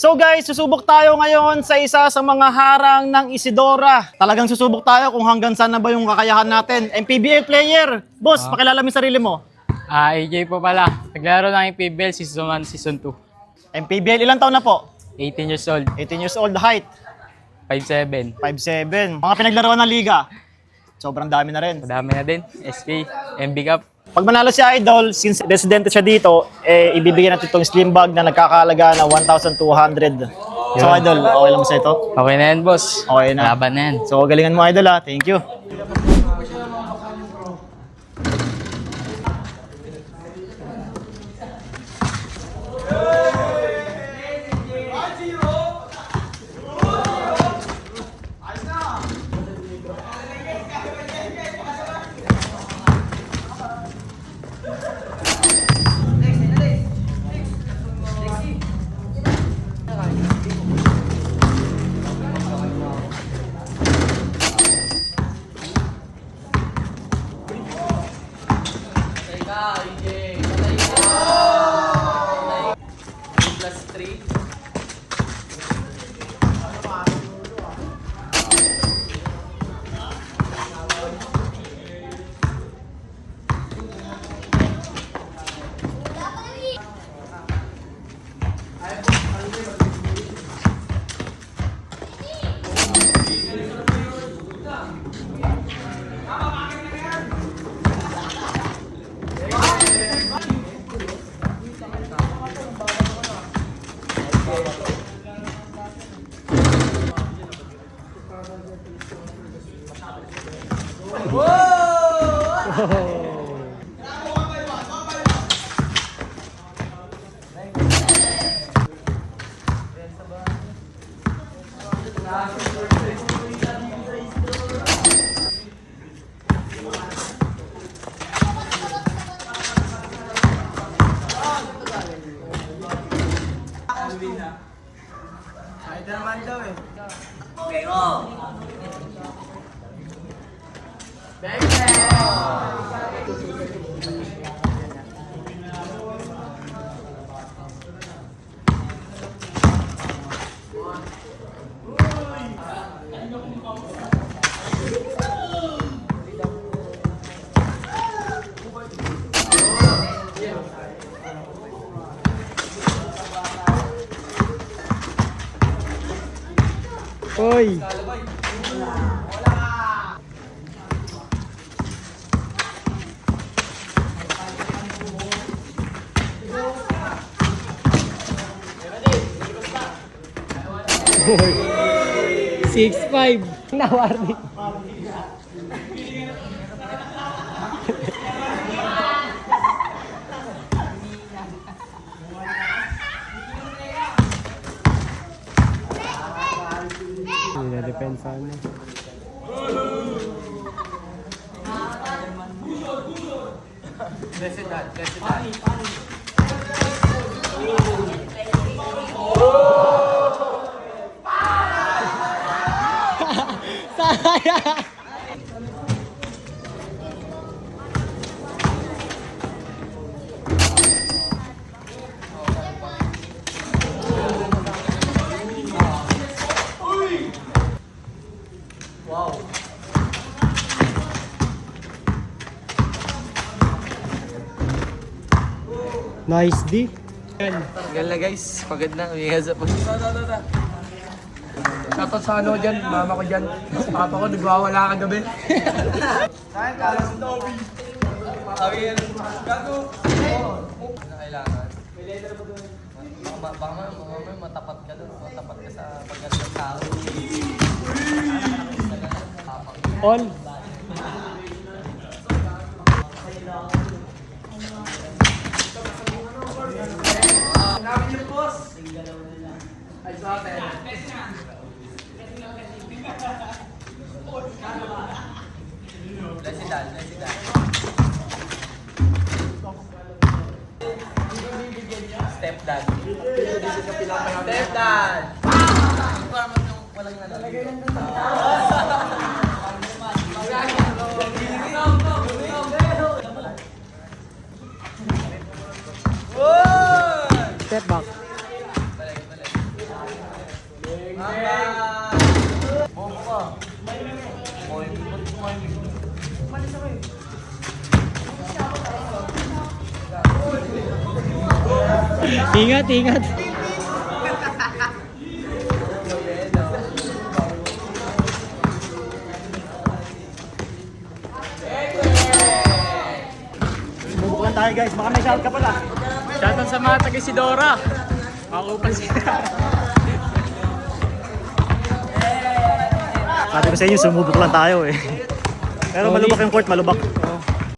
So guys, susubok tayo ngayon sa isa sa mga harang ng Isidora. Talagang susubok tayo kung hanggang saan na ba yung kakayahan natin. MPBA player. Boss, pakilala mo yung sarili mo. Ah, AJ po pala. Naglaro ng PBL Season 1, Season 2. MPBL, ilang taon na po? 18 years old, 18 years old, height, 5'7". 5'7". Mga pinaglaruan ng liga. Sobrang dami na rin. Madami na din. SK, MB Cup. Pag manalo si Idol, since residente siya dito, eh, ibibigyan natin itong slim bag na nagkakalaga na 1,200. So Idol, okay lang mo sa ito? Okay na yan, boss. Okay na. Laban na yan. So galingan mo Idol ha. Thank you. 3 Whoa! kayo. Bebe! Uy! Hoy! Six five. Nawardi. Hindi na depensa mo. Nice D. Gala guys, pagod na, umigas po. Shoutout sa ano dyan, mama ko dyan. Papa ko, nagwawala kagabi. Saan ka? Sa Dobby. Sabi yan, gago. Kailangan? Baka, baka mamaya matapat ka doon, matapat ka sa pagkat ng tao. All. Lesidan, lesidan. Stepdad. Stepdad! Walang ano. Step back. Ingat, ingat. Subukan tayo guys, baka may shout ka pala. Shoutout sa mga taga Isidora. Makakupal sila. Sabi ko sa inyo, sumubok lang tayo eh. Pero malubak yung court, malubak.